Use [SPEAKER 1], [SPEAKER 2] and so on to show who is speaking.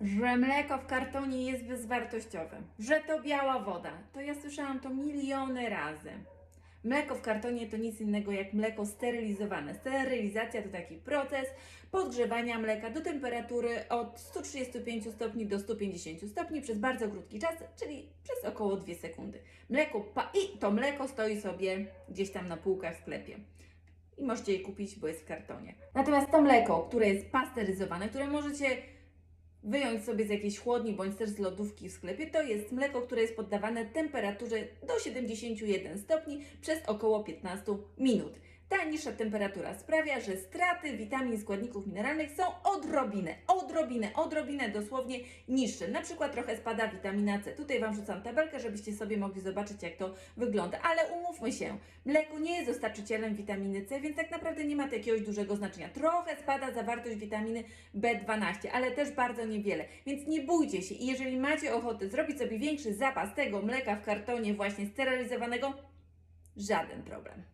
[SPEAKER 1] że mleko w kartonie jest bezwartościowe, że to biała woda. To ja słyszałam to miliony razy. Mleko w kartonie to nic innego jak mleko sterylizowane. Sterylizacja to taki proces podgrzewania mleka do temperatury od 135 stopni do 150 stopni przez bardzo krótki czas, czyli przez około 2 sekundy. Mleko pa- i to mleko stoi sobie gdzieś tam na półkach w sklepie. I możecie je kupić, bo jest w kartonie. Natomiast to mleko, które jest pasteryzowane, które możecie wyjąć sobie z jakiejś chłodni bądź też z lodówki w sklepie, to jest mleko, które jest poddawane temperaturze do 71 stopni przez około 15 minut. Ta niższa temperatura sprawia, że straty witamin i składników mineralnych są odrobinę, odrobinę, odrobinę dosłownie niższe. Na przykład trochę spada witamina C. Tutaj Wam rzucam tabelkę, żebyście sobie mogli zobaczyć, jak to wygląda. Ale umówmy się, mleko nie jest dostarczycielem witaminy C, więc tak naprawdę nie ma to jakiegoś dużego znaczenia. Trochę spada zawartość witaminy B12, ale też bardzo niewiele. Więc nie bójcie się i jeżeli macie ochotę zrobić sobie większy zapas tego mleka w kartonie właśnie sterylizowanego, żaden problem.